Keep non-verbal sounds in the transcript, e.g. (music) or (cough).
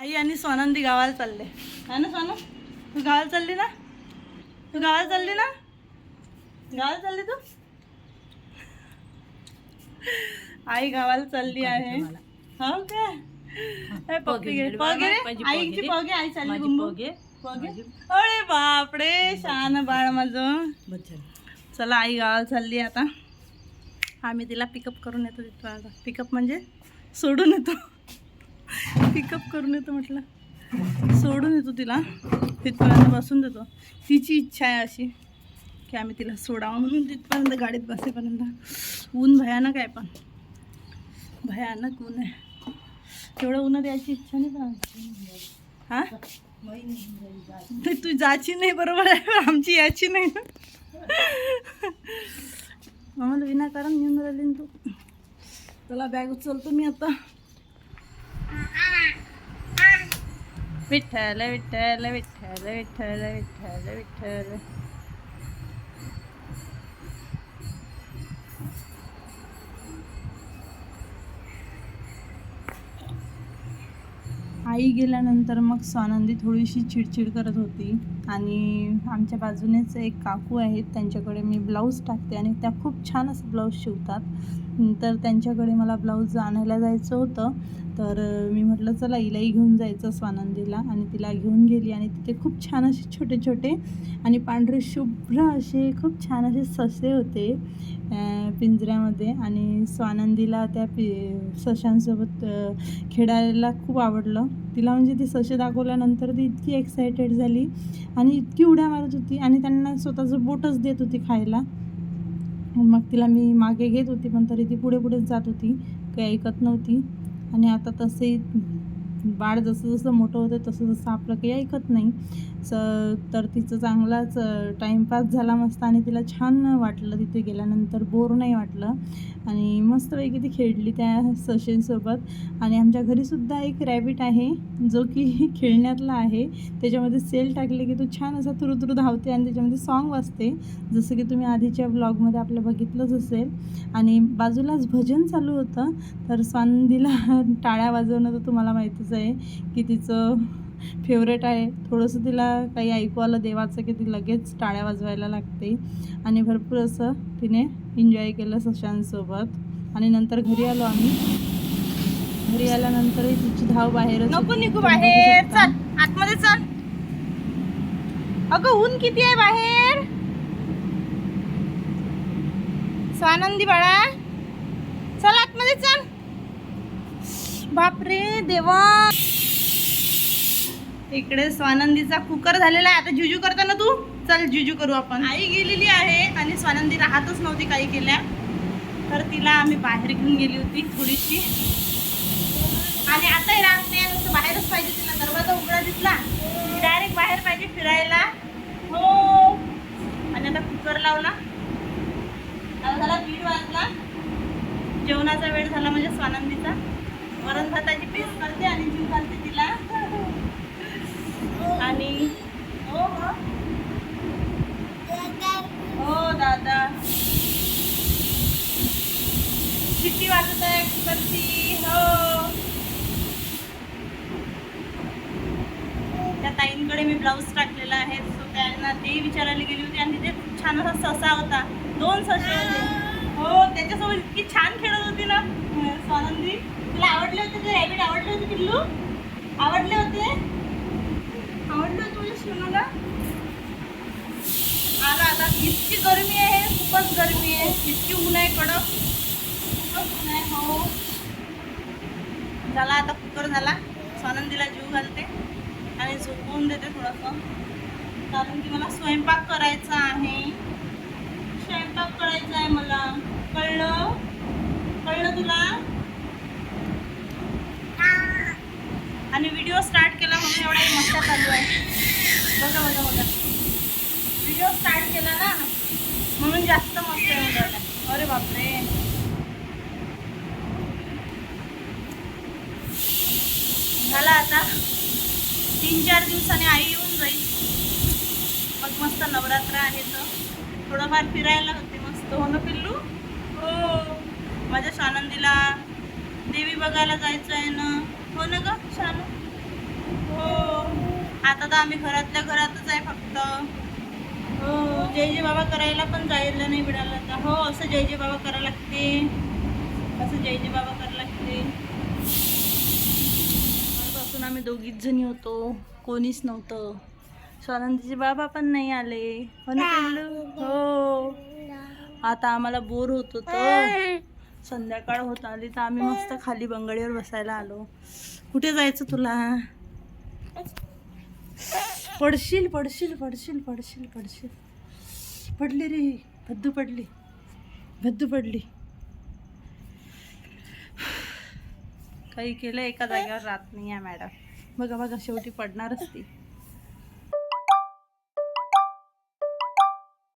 आई आणि स्वानंदी गावाला चालले. है ना सोनू? तू गावाला चालली ना? तू गावाला चालली ना? गावाला चालली तू? आई गावाला चालली आहे. हो का ए, पप्पी घे. पगे? रे. आईची पगे. आई चालली. पगे. अरे बापरे शान बाळ माझं. चला आई गावाला चालली आता. आम्ही तिला पिकअप करून येतो तिथं. पिकअप म्हणजे सोडून येतो. पिकअप करून येतो म्हटलं. सोडून येतो तिला. तिथपर्यंत बसून देतो. तिची इच्छा आहे अशी की आम्ही तिला सोडावं म्हणून तिथपर्यंत गाडीत बसेपर्यंत. ऊन भयानक आहे पण. भयानक ऊन आहे. तेवढं उन्हात यायची इच्छा नाही पण आमची. हां? ते तू जायची नाही बरोबर आहे. आमची याची नाही. ना आम्हाला विनाकारण घेऊन राहिली तू. तुला बॅग उचलतो मी आता. विठ्ठल विठ्ठल विठ्ठल विठ्ठल विठ्ठल विठ्ठल. आई गेल्यानंतर मग स्वानंदी थोडीशी चिडचिड करत होती आणि आमच्या बाजूनेच एक काकू आहेत त्यांच्याकडे मी ब्लाऊज टाकते आणि त्या खूप छान असं ब्लाऊज शिवतात. तर त्यांच्याकडे मला ब्लाऊज आणायला जायचं होतं. तर मी म्हटलं चला हिलाही घेऊन जायचं स्वानंदीला. आणि तिला घेऊन गेली आणि तिथे खूप छान असे छोटे छोटे आणि पांढरे शुभ्र असे खूप छान असे ससे होते पिंजऱ्यामध्ये. आणि स्वानंदीला त्या पि सशांसोबत खेळायला खूप आवडलं. तिला म्हणजे ती ससे दाखवल्यानंतर ती इतकी एक्सायटेड झाली आणि इतकी उड्या मारत होती आणि त्यांना स्वतःचं बोटच देत होती खायला. मग तिला मी मागे घेत होती पण तरी ती पुढे पुढेच जात होती काही ऐकत नव्हती. आणि आता तसे बाळ जसं जसं मोठं होतं तसं जसं आपलं काही ऐकत नाही. स तर तिचं चांगलाच टाईमपास झाला मस्त आणि तिला छान वाटलं तिथे गेल्यानंतर. बोर नाही वाटलं. आणि मस्तपैकी ती खेळली त्या सशेंसोबत आणि आमच्या घरीसुद्धा एक रॅबिट आहे जो की (laughs) खेळण्यातला आहे. त्याच्यामध्ये सेल टाकले की तो छान असा तुरुतुरु धावते आणि त्याच्यामध्ये सॉन्ग वाजते. जसं की तुम्ही आधीच्या ब्लॉगमध्ये आपलं बघितलंच असेल. आणि बाजूलाच भजन चालू होतं. तर स्वानंदीला (laughs) टाळ्या वाजवणं तर तुम्हाला माहितीच आहे. की तिचं फेवरेट आहे. थोडंसं तिला काही ऐकू आलं देवाचं की ती लगेच टाळ्या वाजवायला लागते. आणि भरपूर असं तिने एन्जॉय केलं सशांसोबत. आणि नंतर घरी आलो आम्ही. घरी आल्यानंतरही तिची धाव बाहेर नको निघू बाहेर. चल आतमध्ये चल. अगं ऊन किती आहे बाहेर? स्वानंदी बाळा. चल आतमध्ये चल. बापरे देवा. इकडे स्वानंदीचा कुकर झालेला आहे. आता जुजू करताना तू? चल जुजू करू आपण. आई गेलेली आहे आणि स्वानंदी राहतच नव्हती काही केल्या. तर तिला आम्ही बाहेर घेऊन गेली होती थोडीशी. आणि आता राहत नाही नुसतं बाहेरच पाहिजे तिला. दरवाजा उघडा दिसला. डायरेक्ट बाहेर पाहिजे फिरायला. हो. आणि आता कुकर लावला. झाला दीड वाजला. जेवणाचा वेळ झाला म्हणजे स्वानंदीचा. वरण भाताची पेस्ट करते आणि जीव घालते तिला. आणि हो हो दादा. शिट्टी वाजत आहे कुकरची हो. त्या ताईंकडे मी ब्लाऊज टाकलेला आहे. सो त्यांना ते विचारायला गेली होती आणि तिथे खूप छान असा ससा होता. दोन ससे होते. हो त्याच्यासोबत इतकी छान खेळत होती ना स्वानंदी. तुला आवडले होते ते रॅबिट आवडले होते पिल्लू? आवडले होते? आवडलं होतं तुझ्या सोनाला आला आता इतकी गरमी आहे खूपच गरमी आहे. इतकी ऊन आहे कडक. खूपच ऊन आहे हो. झाला आता कुकर झाला. स्वानंदीला जीव घालते. आणि झोपवून देते थोडंसं. कारण की मला स्वयंपाक करायचा आहे. स्वयंपाक करायचा आहे मला कळलं कळलं तुला आणि व्हिडिओ स्टार्ट केला म्हणून एवढा मस्त चालू आहे. बघा बघा बघा. व्हिडिओ स्टार्ट केला ना म्हणून जास्त मस्त आहे अरे बापरे. झाला आता. तीन चार दिवसाने आई येऊन जाईल. मग मस्त नवरात्र आहे तर. थोडंफार फिरायला होते मस्त. हो ना पिल्लू? हो. माझ्या स्वानंदीला देवी बघायला जायचं आहे ना. हो ना ग हो आता तर आम्ही घरातल्या घरातच आहे फक्त. हो जय जय बाबा करायला पण जायला नाही मिळालं तर हो असं जय जय बाबा करायला लागते. असं जय जय बाबा करायला लागते. पासून आम्ही दोघीच जणी होतो. कोणीच नव्हतं. स्वानंदीचे बाबा पण नाही आले. हो हो. आता आम्हाला बोर होत होतं. संध्याकाळ होत आली तर आम्ही मस्त खाली बंगडीवर बसायला आलो. कुठे जायचं तुला? पडशील पडशील पडशील पडशील पडशील. पडली रे भद्दू पडली भद्दू पडली. काही केलं एका जागेवर राहत नाही आहे मॅडम. बघा बघा शेवटी पडणारच ती.